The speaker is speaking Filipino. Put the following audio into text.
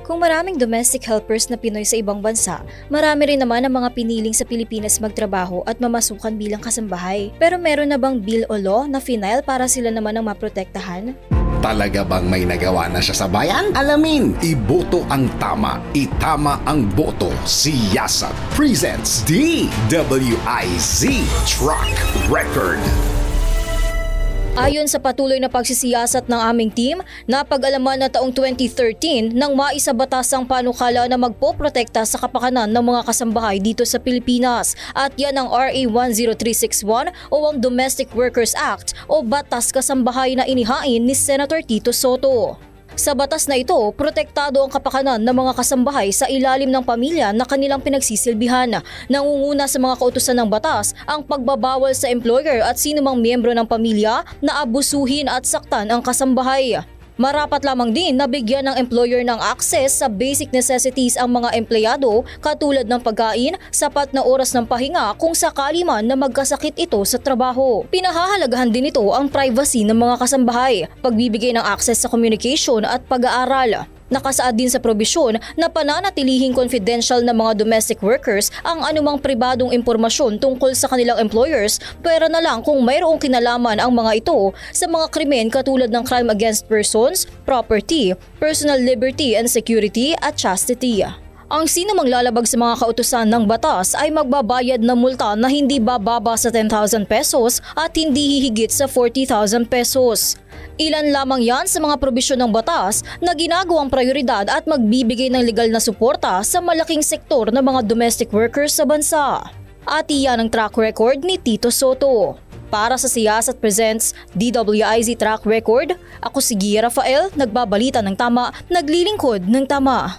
Kung maraming domestic helpers na Pinoy sa ibang bansa, marami rin naman ang mga piniling sa Pilipinas magtrabaho at mamasukan bilang kasambahay. Pero meron na bang bill o law na final para sila naman ang maprotektahan? Talaga bang may nagawa na siya sa bayan? Alamin, iboto ang tama, itama ang boto. Si Yasa presents DWIZ Truck Record. Ayon sa patuloy na pagsisiyasat ng aming team, napag-alaman na taong 2013 nang maisabatas ang panukala na magpoprotekta sa kapakanan ng mga kasambahay dito sa Pilipinas at yan ang RA 10361 o ang Domestic Workers Act o Batas Kasambahay na inihain ni Senator Tito Soto. Sa batas na ito, protektado ang kapakanan ng mga kasambahay sa ilalim ng pamilya na kanilang pinagsisilbihan. Nangunguna sa mga kautusan ng batas ang pagbabawal sa employer at sinumang miyembro ng pamilya na abusuhin at saktan ang kasambahay. Marapat lamang din na bigyan ng employer ng access sa basic necessities ang mga empleyado katulad ng pagkain, sapat na oras ng pahinga kung sakali man na magkasakit ito sa trabaho. Pinahahalagahan din ito ang privacy ng mga kasambahay, pagbibigay ng access sa communication at pag-aaral. Nakasaad din sa probisyon na pananatilihing confidential ng mga domestic workers ang anumang pribadong impormasyon tungkol sa kanilang employers pera na lang kung mayroong kinalaman ang mga ito sa mga krimen katulad ng crime against persons, property, personal liberty and security at chastity. Ang sino mang lalabag sa mga kautusan ng batas ay magbabayad ng multa na hindi bababa sa 10,000 pesos at hindi hihigit sa 40,000 pesos. Ilan lamang yan sa mga probisyon ng batas na ginagawang prioridad at magbibigay ng legal na suporta sa malaking sektor ng mga domestic workers sa bansa. At iyan ang track record ni Tito Soto. Para sa Siyasat Presents DWIZ Track Record, ako si Gia Rafael, nagbabalita ng tama, naglilingkod ng tama.